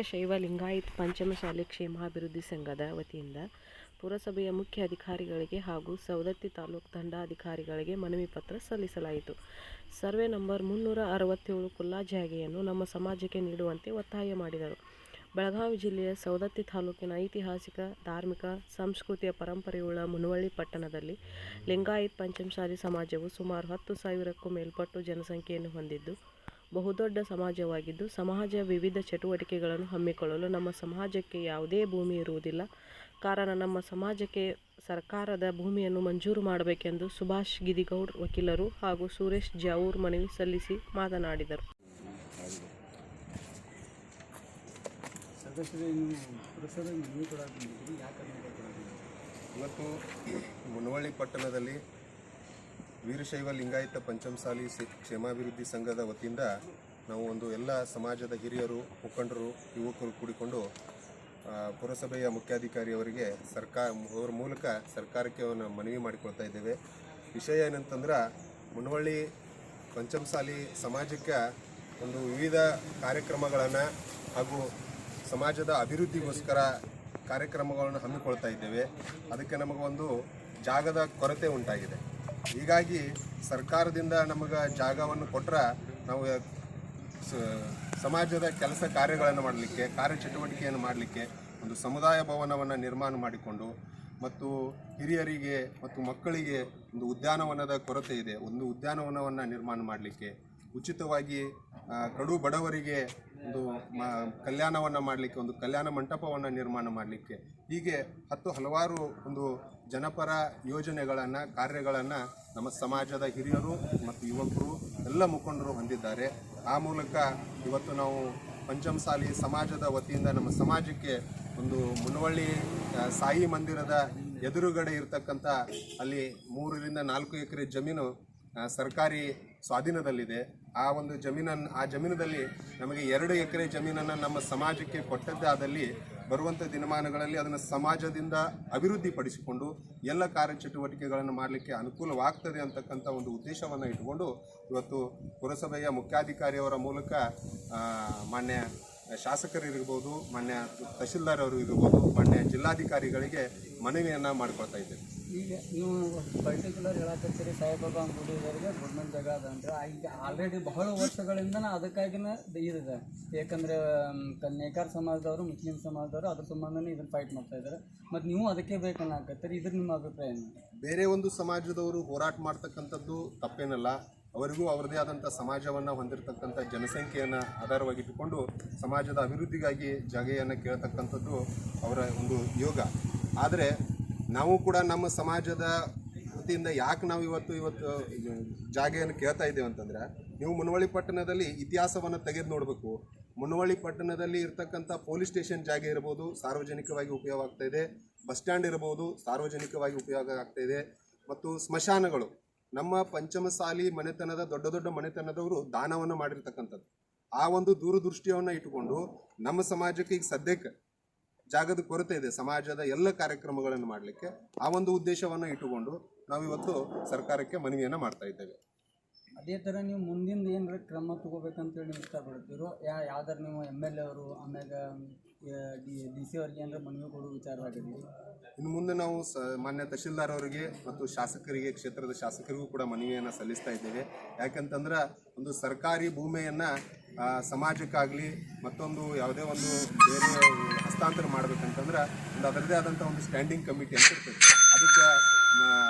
ವೀರಶೈವ ಲಿಂಗಾಯತ್ ಪಂಚಮಶಾಲಿ ಕ್ಷೇಮಾಭಿವೃದ್ಧಿ ಸಂಘದ ವತಿಯಿಂದ ಪುರಸಭೆಯ ಮುಖ್ಯ ಅಧಿಕಾರಿಗಳಿಗೆ ಹಾಗೂ ಸವದತ್ತಿ ತಾಲೂಕು ದಂಡಾಧಿಕಾರಿಗಳಿಗೆ ಮನವಿ ಪತ್ರ ಸಲ್ಲಿಸಲಾಯಿತು. ಸರ್ವೆ ನಂಬರ್ ಮುನ್ನೂರ ಅರವತ್ತೇಳು ಕುಲ್ಲಾ ಜಾಗೆಯನ್ನು ನಮ್ಮ ಸಮಾಜಕ್ಕೆ ನೀಡುವಂತೆ ಒತ್ತಾಯ ಮಾಡಿದರು. ಬೆಳಗಾವಿ ಜಿಲ್ಲೆಯ ಸವದತ್ತಿ ತಾಲೂಕಿನ ಐತಿಹಾಸಿಕ, ಧಾರ್ಮಿಕ ಸಂಸ್ಕೃತಿಯ ಪರಂಪರೆಯುಳ್ಳ ಮುನವಳ್ಳಿ ಪಟ್ಟಣದಲ್ಲಿ ಲಿಂಗಾಯತ್ ಪಂಚಮಶಾಲಿ ಸಮಾಜವು ಸುಮಾರು ಹತ್ತು ಸಾವಿರಕ್ಕೂ ಮೇಲ್ಪಟ್ಟು ಜನಸಂಖ್ಯೆಯನ್ನು ಹೊಂದಿದ್ದು ಬಹುದೊಡ್ಡ ಸಮಾಜವಾಗಿದ್ದು ಸಮಾಜ ವಿವಿಧ ಚಟುವಟಿಕೆಗಳನ್ನು ಹಮ್ಮಿಕೊಳ್ಳಲು ನಮ್ಮ ಸಮಾಜಕ್ಕೆ ಯಾವುದೇ ಭೂಮಿ ಇರುವುದಿಲ್ಲ. ಕಾರಣ ನಮ್ಮ ಸಮಾಜಕ್ಕೆ ಸರ್ಕಾರದ ಭೂಮಿಯನ್ನು ಮಂಜೂರು ಮಾಡಬೇಕೆಂದು ಸುಭಾಷ್ ಗಿದಿಗೌಡ್ ವಕೀಲರು ಹಾಗೂ ಸುರೇಶ್ ಜಾವೂರ್ ಮನವಿ ಸಲ್ಲಿಸಿ ಮಾತನಾಡಿದರು. ಇವತ್ತು ಮುನವಳ್ಳಿ ಪಟ್ಟಣದಲ್ಲಿ ವೀರಶೈವ ಲಿಂಗಾಯತ ಪಂಚಮಸಾಲಿ ಕ್ಷೇಮಾಭಿವೃದ್ಧಿ ಸಂಘದ ವತಿಯಿಂದ ನಾವು ಒಂದು ಎಲ್ಲ ಸಮಾಜದ ಹಿರಿಯರು, ಮುಖಂಡರು, ಯುವಕರು ಕೂಡಿಕೊಂಡು ಪುರಸಭೆಯ ಮುಖ್ಯಾಧಿಕಾರಿಯವರಿಗೆ ಸರ್ಕಾರ, ಅವರ ಮೂಲಕ ಸರ್ಕಾರಕ್ಕೆ ಮನವಿ ಮಾಡಿಕೊಳ್ತಾ ಇದ್ದೇವೆ. ವಿಷಯ ಏನಂತಂದ್ರೆ, ಮುನವಳ್ಳಿ ಪಂಚಮಸಾಲಿ ಸಮಾಜಕ್ಕೆ ಒಂದು ವಿವಿಧ ಕಾರ್ಯಕ್ರಮಗಳನ್ನು ಹಾಗೂ ಸಮಾಜದ ಅಭಿವೃದ್ಧಿಗೋಸ್ಕರ ಕಾರ್ಯಕ್ರಮಗಳನ್ನು ಹಮ್ಮಿಕೊಳ್ತಾ ಇದ್ದೇವೆ. ಅದಕ್ಕೆ ನಮಗೊಂದು ಜಾಗದ ಕೊರತೆ ಉಂಟಾಗಿದೆ. ಹೀಗಾಗಿ ಸರ್ಕಾರದಿಂದ ನಮಗೆ ಜಾಗವನ್ನು ಕೊಟ್ಟರೆ ನಾವು ಸಮಾಜದ ಕೆಲಸ ಕಾರ್ಯಗಳನ್ನು ಮಾಡಲಿಕ್ಕೆ, ಕಾರ್ಯಚಟುವಟಿಕೆಯನ್ನು ಮಾಡಲಿಕ್ಕೆ, ಒಂದು ಸಮುದಾಯ ಭವನವನ್ನು ನಿರ್ಮಾಣ ಮಾಡಿಕೊಂಡು, ಮತ್ತು ಹಿರಿಯರಿಗೆ ಮತ್ತು ಮಕ್ಕಳಿಗೆ ಒಂದು ಉದ್ಯಾನವನದ ಕೊರತೆ ಇದೆ. ಒಂದು ಉದ್ಯಾನವನವನ್ನು ನಿರ್ಮಾಣ ಮಾಡಲಿಕ್ಕೆ ಉಚಿತವಾಗಿ ಕಡು ಬಡವರಿಗೆ ಒಂದು ಮ, ಕಲ್ಯಾಣವನ್ನು ಮಾಡಲಿಕ್ಕೆ, ಒಂದು ಕಲ್ಯಾಣ ಮಂಟಪವನ್ನು ನಿರ್ಮಾಣ ಮಾಡಲಿಕ್ಕೆ. ಹೀಗೆ ಹತ್ತು ಹಲವಾರು ಒಂದು ಜನಪರ ಯೋಜನೆಗಳನ್ನು, ಕಾರ್ಯಗಳನ್ನು ನಮ್ಮ ಸಮಾಜದ ಹಿರಿಯರು ಮತ್ತು ಯುವಕರು ಎಲ್ಲ ಮುಖಂಡರು ಹೊಂದಿದ್ದಾರೆ. ಆ ಮೂಲಕ ಇವತ್ತು ನಾವು ಪಂಚಮಸಾಲಿ ಸಮಾಜದ ವತಿಯಿಂದ ನಮ್ಮ ಸಮಾಜಕ್ಕೆ ಒಂದು ಮುನವಳ್ಳಿ ಸಾಯಿ ಮಂದಿರದ ಎದುರುಗಡೆ ಇರತಕ್ಕಂಥ ಅಲ್ಲಿ ಮೂರರಿಂದ ನಾಲ್ಕು ಎಕರೆ ಜಮೀನು ಸರ್ಕಾರಿ ಸ್ವಾಧೀನದಲ್ಲಿದೆ. ಆ ಒಂದು ಜಮೀನನ್ನು ಆ ಜಮೀನದಲ್ಲಿ ನಮಗೆ ಎರಡು ಎಕರೆ ಜಮೀನನ್ನು ನಮ್ಮ ಸಮಾಜಕ್ಕೆ ಕೊಟ್ಟದ್ದಾದಲ್ಲಿ ಬರುವಂಥ ದಿನಮಾನಗಳಲ್ಲಿ ಅದನ್ನು ಸಮಾಜದಿಂದ ಅಭಿವೃದ್ಧಿಪಡಿಸಿಕೊಂಡು ಎಲ್ಲ ಕಾರ್ಯಚಟುವಟಿಕೆಗಳನ್ನು ಮಾಡಲಿಕ್ಕೆ ಅನುಕೂಲವಾಗ್ತದೆ ಅಂತಕ್ಕಂಥ ಒಂದು ಉದ್ದೇಶವನ್ನು ಇಟ್ಟುಕೊಂಡು ಇವತ್ತು ಪುರಸಭೆಯ ಮುಖ್ಯಾಧಿಕಾರಿಯವರ ಮೂಲಕ ಮಾನ್ಯ ಶಾಸಕರಿರ್ಬೋದು, ಮಾನ್ಯ ತಹಶೀಲ್ದಾರ್ ಅವರು ಇರ್ಬೋದು, ಮಾನ್ಯ ಜಿಲ್ಲಾಧಿಕಾರಿಗಳಿಗೆ ಮನವಿಯನ್ನು ಮಾಡ್ಕೊಳ್ತಾ ಇದ್ದೇವೆ. ಈಗ ನೀವು ಪರ್ಟಿಕ್ಯುಲರ್ ಹೇಳಕತ್ತೀರಿ ಸಾಯಿಬಾಬಾ ಅಂಗಡಿಯವರಿಗೆ ಗೌರ್ಮೆಂಟ್ ಜಾಗ ಅದ ಅಂದ್ರೆ ಈಗ ಆಲ್ರೆಡಿ ಬಹಳ ವರ್ಷಗಳಿಂದ ಅದಕ್ಕಾಗಿನ ಇದಿದೆ ಯಾಕಂದ್ರೆ ನೇಕಾರ್ ಸಮಾಜದವರು, ಮುಸ್ಲಿಂ ಸಮಾಜದವರು ಅದ್ರ ಸಂಬಂಧನೇ ಇದನ್ನ ಫೈಟ್ ಮಾಡ್ತಾ ಇದ್ದಾರೆ ಮತ್ತು ನೀವು ಅದಕ್ಕೆ ಬೇಕನ್ನಕತ್ತೀರಿ, ಇದ್ರ ನಿಮ್ಮ ಅಭಿಪ್ರಾಯ ಏನು? ಬೇರೆ ಒಂದು ಸಮಾಜದವರು ಹೋರಾಟ ಮಾಡ್ತಕ್ಕಂಥದ್ದು ತಪ್ಪೇನಲ್ಲ. ಅವರಿಗೂ ಅವರದೇ ಆದಂಥ ಸಮಾಜವನ್ನು ಹೊಂದಿರತಕ್ಕಂಥ ಜನಸಂಖ್ಯೆಯನ್ನು ಆಧಾರವಾಗಿಟ್ಟುಕೊಂಡು ಸಮಾಜದ ಅಭಿವೃದ್ಧಿಗಾಗಿ ಜಾಗೆಯನ್ನು ಕೇಳತಕ್ಕಂಥದ್ದು ಅವರ ಒಂದು ಯೋಗ. ಆದರೆ ನಾವು ಕೂಡ ನಮ್ಮ ಸಮಾಜದ ವತಿಯಿಂದ ಯಾಕೆ ನಾವು ಇವತ್ತು ಇವತ್ತು ಜಾಗೆಯನ್ನು ಕೇಳ್ತಾ ಇದ್ದೇವೆ ಅಂತಂದ್ರೆ, ನೀವು ಮುನವಳ್ಳಿ ಪಟ್ಟಣದಲ್ಲಿ ಇತಿಹಾಸವನ್ನು ತೆಗೆದು ನೋಡಬೇಕು. ಮುನವಳ್ಳಿ ಪಟ್ಟಣದಲ್ಲಿ ಇರ್ತಕ್ಕಂಥ ಪೊಲೀಸ್ ಸ್ಟೇಷನ್ ಜಾಗ ಇರ್ಬೋದು, ಸಾರ್ವಜನಿಕವಾಗಿ ಉಪಯೋಗ ಆಗ್ತಾ ಇದೆ. ಬಸ್ ಸ್ಟ್ಯಾಂಡ್ ಇರ್ಬೋದು, ಸಾರ್ವಜನಿಕವಾಗಿ ಉಪಯೋಗ ಆಗ್ತಾ ಇದೆ. ಮತ್ತು ಸ್ಮಶಾನಗಳು, ನಮ್ಮ ಪಂಚಮಸಾಲಿ ಮನೆತನದ, ದೊಡ್ಡ ದೊಡ್ಡ ಮನೆತನದವರು ದಾನವನ್ನು ಮಾಡಿರ್ತಕ್ಕಂಥದ್ದು. ಆ ಒಂದು ದೂರದೃಷ್ಟಿಯನ್ನು ಇಟ್ಟುಕೊಂಡು ನಮ್ಮ ಸಮಾಜಕ್ಕೆ ಈಗ ಸದ್ಯಕ್ಕೆ ಜಾಗದ ಕೊರತೆ ಇದೆ. ಸಮಾಜದ ಎಲ್ಲ ಕಾರ್ಯಕ್ರಮಗಳನ್ನು ಮಾಡಲಿಕ್ಕೆ ಆ ಒಂದು ಉದ್ದೇಶವನ್ನು ಇಟ್ಟುಕೊಂಡು ನಾವು ಇವತ್ತು ಸರ್ಕಾರಕ್ಕೆ ಮನವಿಯನ್ನು ಮಾಡ್ತಾ ಇದ್ದೇವೆ. ಅದೇ ಥರ ನೀವು ಮುಂದಿನ ಏನಾರ ಕ್ರಮ ತಗೋಬೇಕಂತೇಳಿ ನೀವು ಇಷ್ಟಪಡ್ತೀರೋ ಯಾ ಯಾವ್ದಾರು ನೀವು ಎಂ ಎಲ್ ಎ ಅವರು ಆಮೇಲೆ ಡಿ ಸಿ ಅವ್ರಿಗೆ ಏನಾರ ಮನವಿ ಕೊಡೋ ವಿಚಾರವಾಗಿದ್ದೀರಿ ಇನ್ನು ಮುಂದೆ ನಾವು ಸ ಮಾನ್ಯ ತಹಶೀಲ್ದಾರ್ ಅವರಿಗೆ ಮತ್ತು ಶಾಸಕರಿಗೆ ಕ್ಷೇತ್ರದ ಶಾಸಕರಿಗೂ ಕೂಡ ಮನವಿಯನ್ನು ಸಲ್ಲಿಸ್ತಾ ಇದ್ದೇವೆ. ಯಾಕಂತಂದ್ರೆ ಒಂದು ಸರ್ಕಾರಿ ಭೂಮಿಯನ್ನು ಸಮಾಜಕ್ಕಾಗಲಿ ಮತ್ತೊಂದು ಯಾವುದೇ ಒಂದು ಬೇರೆ ಹಸ್ತಾಂತರ ಮಾಡಬೇಕಂತಂದ್ರೆ ಒಂದು ಅದರದೇ ಆದಂಥ ಒಂದು ಸ್ಟ್ಯಾಂಡಿಂಗ್ ಕಮಿಟಿ ಅಂತ ಇರ್ತದೆ. ಅದಕ್ಕೆ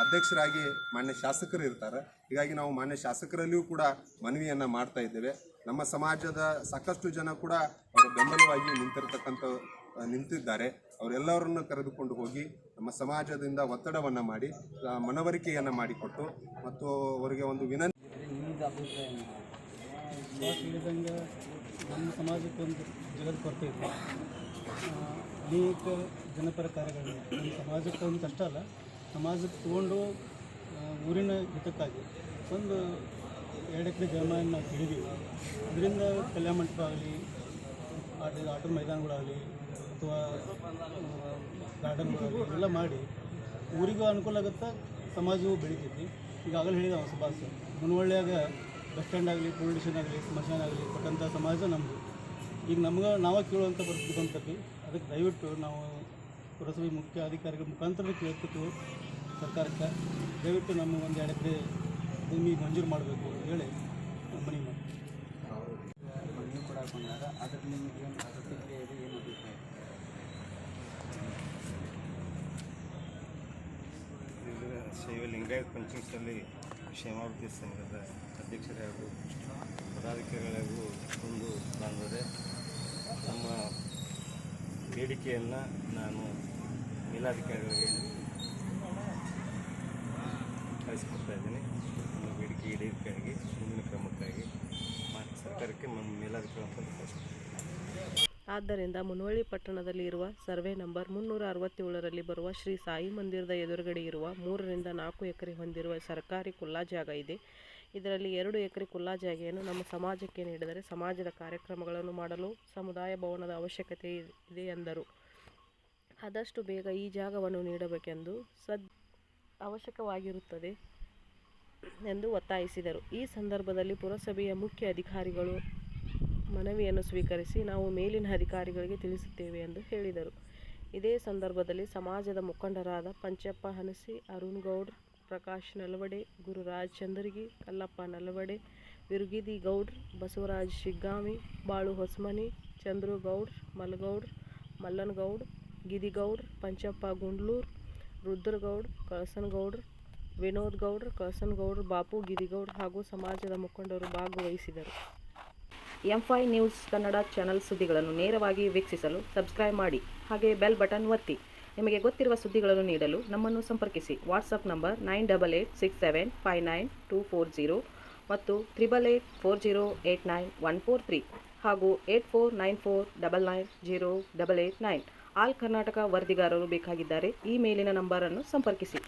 ಅಧ್ಯಕ್ಷರಾಗಿ ಮಾನ್ಯ ಶಾಸಕರು ಇರ್ತಾರೆ. ಹೀಗಾಗಿ ನಾವು ಮಾನ್ಯ ಶಾಸಕರಲ್ಲಿಯೂ ಕೂಡ ಮನವಿಯನ್ನು ಮಾಡ್ತಾ ಇದ್ದೇವೆ. ನಮ್ಮ ಸಮಾಜದ ಸಾಕಷ್ಟು ಜನ ಕೂಡ ಅವರು ಬೆಂಬಲವಾಗಿ ನಿಂತಿರ್ತಕ್ಕಂಥ ನಿಂತಿದ್ದಾರೆ. ಅವರೆಲ್ಲರನ್ನು ಕರೆದುಕೊಂಡು ಹೋಗಿ ನಮ್ಮ ಸಮಾಜದಿಂದ ಒತ್ತಡವನ್ನು ಮಾಡಿ ಮನವರಿಕೆಯನ್ನು ಮಾಡಿಕೊಟ್ಟು ಮತ್ತು ಅವರಿಗೆ ಒಂದು ವಿನಂತಿ ಏನು? ಹೇಳಿದಂಗೆ ನಮ್ಮ ಸಮಾಜಕ್ಕೆ ಒಂದು ಜಗದ ಕೊರತೆ ಇದೆ. ಅನೇಕ ಜನಪರ ಕಾರ್ಯಗಳಿವೆ. ನಮ್ಮ ಸಮಾಜಕ್ಕೆ ಒಂದು ಕಷ್ಟ ಅಲ್ಲ, ಸಮಾಜಕ್ಕೆ ತೊಗೊಂಡು ಊರಿನ ಹಿತಕ್ಕಾಗಿ. ಒಂದು ಎರಡು ಎಕರೆ ಜಮೀನನ್ನು ನಾವು ತಿಳಿದೀವಿ ಅದರಿಂದ ಕಲ್ಯಾಣ ಮಂಟಪ ಆಗಲಿ ಆಟ ಆಟದ ಮೈದಾನಗಳಾಗಲಿ, ಅಥವಾ ಗಾರ್ಡನ್ಗಳಾಗಲಿ ಎಲ್ಲ ಮಾಡಿ ಊರಿಗೂ ಅನುಕೂಲ ಆಗುತ್ತೆ ಸಮಾಜವೂ ಬೆಳಿತೈತಿ. ಈಗಾಗಲೇ ಹೇಳಿದ ಸುಭಾಷ್ ಮುನವಳ್ಳಿಯಾಗ ಬಸ್ ಸ್ಟ್ಯಾಂಡ್ ಆಗಲಿ, ಪೊಲೀಸ್ ಆಗಲಿ ಸ್ಮಶಾನ ಆಗಲಿ ಕೊಟ್ಟಂಥ ಸಮಾಜ ನಮ್ಮದು ಈಗ ನಮ್ಗೆ ನಾವೇ ಕೇಳುವಂಥ ಪರಿಸ್ಥಿತಿ ಬಂತೈತಿ ಅದಕ್ಕೆ ದಯವಿಟ್ಟು ನಾವು ಪುರಸಭೆ ಮುಖ್ಯ ಅಧಿಕಾರಿಗಳ ಮುಖಾಂತರ ಕೇಳ್ತಿತ್ತು ಸರ್ಕಾರಕ್ಕೆ. ದಯವಿಟ್ಟು ನಮ್ಮ ಒಂದು ಎರಡು ಎಕರೆ ಭೂಮಿ ಮಂಜೂರು ಮಾಡಬೇಕು ಅಂತ ಹೇಳಿ ಮನವಿ ಮಾಡಿ ಕೂಡ ಬಂದಾಗ ಅದಕ್ಕೆ ನಿಮಗೆ ಏನು ಅಭಿಪ್ರಾಯ ಶೈವ ಲಿಂಗಾಯತ ಪಂಚಮಸಾಲಿ ಕ್ಷೇಮಾಭಿವೃದ್ಧಿ ಸಂಘದ ಅಧ್ಯಕ್ಷರೇ ಹಾಗೂ ಪದಾಧಿಕಾರಿಗಳಿಗೂ ಒಂದು ಬಂದರೆ ನಮ್ಮ ಬೇಡಿಕೆಯನ್ನು ನಾನು ಮೇಲಾಧಿಕಾರಿಗಳಿಗೆ ಕಳಿಸ್ಕೊಡ್ತಾ ಇದ್ದೀನಿ. ನಮ್ಮ ಬೇಡಿಕೆ ಈಡೇರಿಕೆಯಾಗಿ, ಮುಂದಿನ ಕ್ರಮಕ್ಕಾಗಿ. ಸರ್ಕಾರಕ್ಕೆ ನಮ್ಮ ಮೇಲಾಧಿಕಾರಿ ಅಂತ ಕಳಿಸ್ಕೊಡ್ತೀನಿ. ಆದ್ದರಿಂದ ಮುನವಳ್ಳಿ ಪಟ್ಟಣದಲ್ಲಿ ಇರುವ ಸರ್ವೆ ನಂಬರ್ ಮುನ್ನೂರ ಅರವತ್ತೇಳರಲ್ಲಿ ಬರುವ ಶ್ರೀ ಸಾಯಿ ಮಂದಿರದ ಎದುರುಗಡೆ ಇರುವ ಮೂರರಿಂದ ನಾಲ್ಕು ಎಕರೆ ಹೊಂದಿರುವ ಸರ್ಕಾರಿ ಕುಲ್ಲಾ ಜಾಗ ಇದೆ. ಇದರಲ್ಲಿ ಎರಡು ಎಕರೆ ಕುಲ್ಲಾ ಜಾಗೆಯನ್ನು ನಮ್ಮ ಸಮಾಜಕ್ಕೆ ನೀಡಿದರೆ ಸಮಾಜದ ಕಾರ್ಯಕ್ರಮಗಳನ್ನು ಮಾಡಲು ಸಮುದಾಯ ಭವನದ ಅವಶ್ಯಕತೆ ಇದೆ ಎಂದರು. ಆದಷ್ಟು ಬೇಗ ಈ ಜಾಗವನ್ನು ನೀಡಬೇಕೆಂದು ಸದ್ ಅವಶ್ಯಕವಾಗಿರುತ್ತದೆ ಎಂದು ಒತ್ತಾಯಿಸಿದರು. ಈ ಸಂದರ್ಭದಲ್ಲಿ ಪುರಸಭೆಯ ಮುಖ್ಯ ಅಧಿಕಾರಿಗಳು ಮನವಿಯನ್ನು ಸ್ವೀಕರಿಸಿ ನಾವು ಮೇಲಿನ ಅಧಿಕಾರಿಗಳಿಗೆ ತಿಳಿಸುತ್ತೇವೆ ಎಂದು ಹೇಳಿದರು. ಇದೇ ಸಂದರ್ಭದಲ್ಲಿ ಸಮಾಜದ ಮುಖಂಡರಾದ ಪಂಚಪ್ಪ ಹನಸಿ, ಅರುಣ್ ಗೌಡ್ರ ಪ್ರಕಾಶ್ ನಲವಡೆ, ಗುರುರಾಜ್ ಚಂದರ್ಗಿ, ಕಲ್ಲಪ್ಪ ನಲವಡೆ ವಿರುಗಿದಿ ಗೌಡ್ರ್ ಬಸವರಾಜ್ ಶಿಗ್ಗಾಮಿ, ಬಾಳು ಹೊಸ್ಮನಿ, ಚಂದ್ರು ಗೌಡ್ರ್ ಮಲಗೌಡ್ರ್ ಮಲ್ಲನಗೌಡ್ ಗಿದಿಗೌಡ್ರ್ ಪಂಚಪ್ಪ ಗುಂಡ್ಲೂರ್ ರುದ್ರಗೌಡ್ ಕಳಸನಗೌಡ್ರ್ ವಿನೋದ್ ಗೌಡ್ರ್ ಕಳಸನಗೌಡ್ರ್ ಬಾಪು ಗಿದಿಗೌಡ್ರ್ ಹಾಗೂ ಸಮಾಜದ ಮುಖಂಡರು ಭಾಗವಹಿಸಿದರು. ಎಂ ಫೈ ನ್ಯೂಸ್ ಕನ್ನಡ ಚಾನಲ್ ಸುದ್ದಿಗಳನ್ನು ನೇರವಾಗಿ ವೀಕ್ಷಿಸಲು ಸಬ್ಸ್ಕ್ರೈಬ್ ಮಾಡಿ. ಹಾಗೆ ಬೆಲ್ ಬಟನ್ ಒತ್ತಿ. ನಿಮಗೆ ಗೊತ್ತಿರುವ ಸುದ್ದಿಗಳನ್ನು ನೀಡಲು ನಮ್ಮನ್ನು ಸಂಪರ್ಕಿಸಿ. WhatsApp number nine double eight six seven five nine two four zero ಮತ್ತು triple eight four zero eight nine one four three ಹಾಗೂ eight four nine four double nine zero double eight nine all Karnataka ವರದಿಗಾರರು ಬೇಕಾಗಿದ್ದಾರೆ. ಈ ಮೇಲಿನ ನಂಬರನ್ನು ಸಂಪರ್ಕಿಸಿ.